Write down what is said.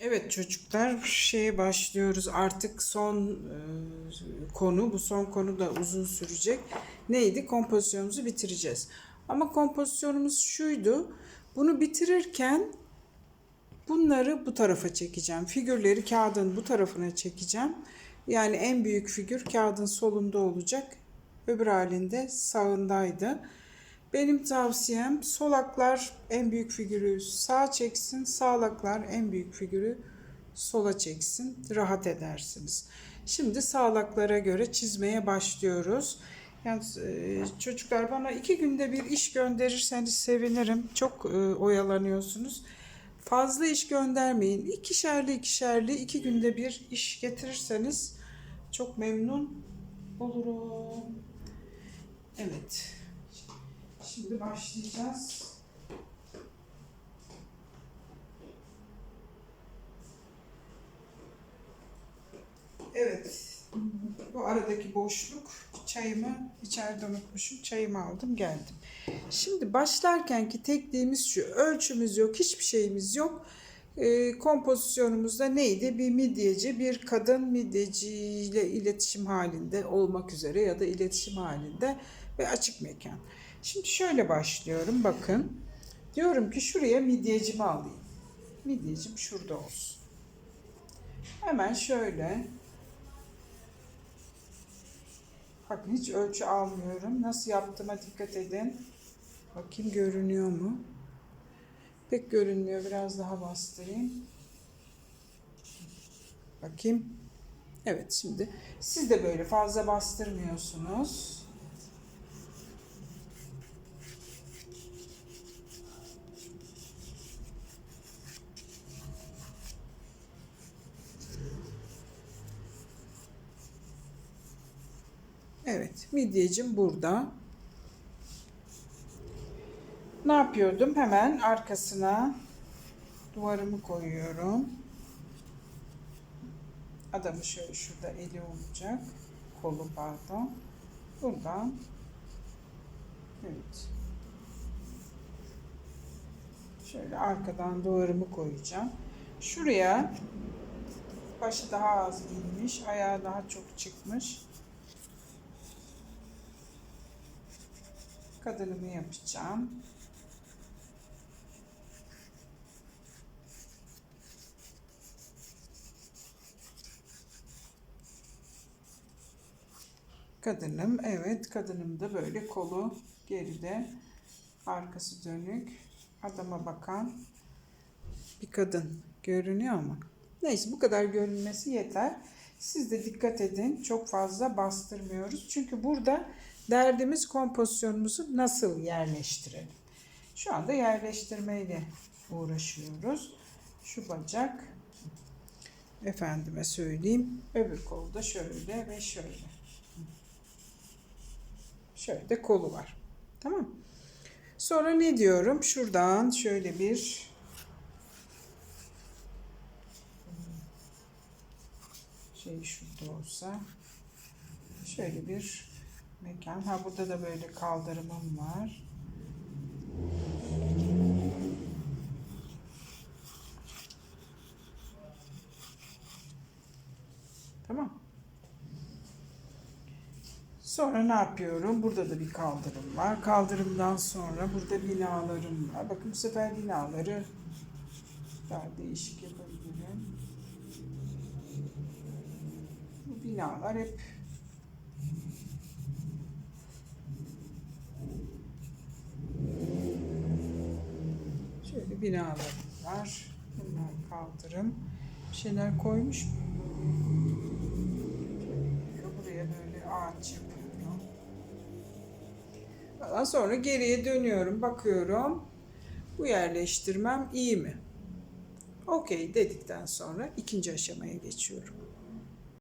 Evet çocuklar şeye başlıyoruz artık son e, konu bu son konu da uzun sürecek. Neydi? Kompozisyonumuzu bitireceğiz. Ama kompozisyonumuz şuydu. Bunu bitirirken bunları bu tarafa çekeceğim. Figürleri kağıdın bu tarafına çekeceğim. Yani en büyük figür kağıdın solunda olacak. Öbür halinde sağındaydı. Benim tavsiyem solaklar en büyük figürü sağa çeksin, sağlaklar en büyük figürü sola çeksin. Rahat edersiniz. Şimdi sağlaklara göre çizmeye başlıyoruz. Yalnız e, çocuklar bana iki günde bir iş gönderirseniz sevinirim. Çok e, oyalanıyorsunuz. Fazla iş göndermeyin. İkişerli ikişerli iki günde bir iş getirirseniz çok memnun olurum. Evet. Şimdi başlayacağız. Evet. Bu aradaki boşluk çayımı içeride unutmuşum. Çayımı aldım geldim. Şimdi başlarkenki tekniğimiz şu. Ölçümüz yok. Hiçbir şeyimiz yok. Ee, kompozisyonumuzda neydi? Bir midyeci, bir kadın midyeciyle iletişim halinde olmak üzere ya da iletişim halinde ve açık mekan. Şimdi şöyle başlıyorum. Bakın. Diyorum ki şuraya midyecimi alayım. Midyecim şurada olsun. Hemen şöyle Bakın hiç ölçü almıyorum. Nasıl yaptığıma dikkat edin. Bakayım görünüyor mu? Pek görünmüyor. Biraz daha bastırayım. Bakayım. Evet şimdi siz de böyle fazla bastırmıyorsunuz. Evet, midyecim burada. Ne yapıyordum? Hemen arkasına duvarımı koyuyorum. Adamı şöyle şurada eli olacak. Kolu pardon. Buradan. Evet. Şöyle arkadan duvarımı koyacağım. Şuraya başı daha az inmiş, ayağı daha çok çıkmış. Kadınımı yapacağım. Kadınım, evet kadınım da böyle kolu geride, arkası dönük, adama bakan bir kadın görünüyor ama. Neyse bu kadar görünmesi yeter. Siz de dikkat edin. Çok fazla bastırmıyoruz. Çünkü burada derdimiz kompozisyonumuzu nasıl yerleştirelim. Şu anda yerleştirmeyle uğraşıyoruz. Şu bacak efendime söyleyeyim. Öbür kolda şöyle ve şöyle. Şöyle de kolu var. Tamam. Sonra ne diyorum? Şuradan şöyle bir şey şurada olsa şöyle bir mekan. Ha burada da böyle kaldırımım var. Tamam. Sonra ne yapıyorum? Burada da bir kaldırım var. Kaldırımdan sonra burada binalarım var. Bakın bu sefer binaları daha değişik yapabilirim. Bu binalar hep şöyle binalarım var. Bunlar kaldırım. Bir şeyler koymuş buraya böyle ağaç yapıyorum. Daha sonra geriye dönüyorum, bakıyorum. Bu yerleştirmem iyi mi? Okey dedikten sonra ikinci aşamaya geçiyorum.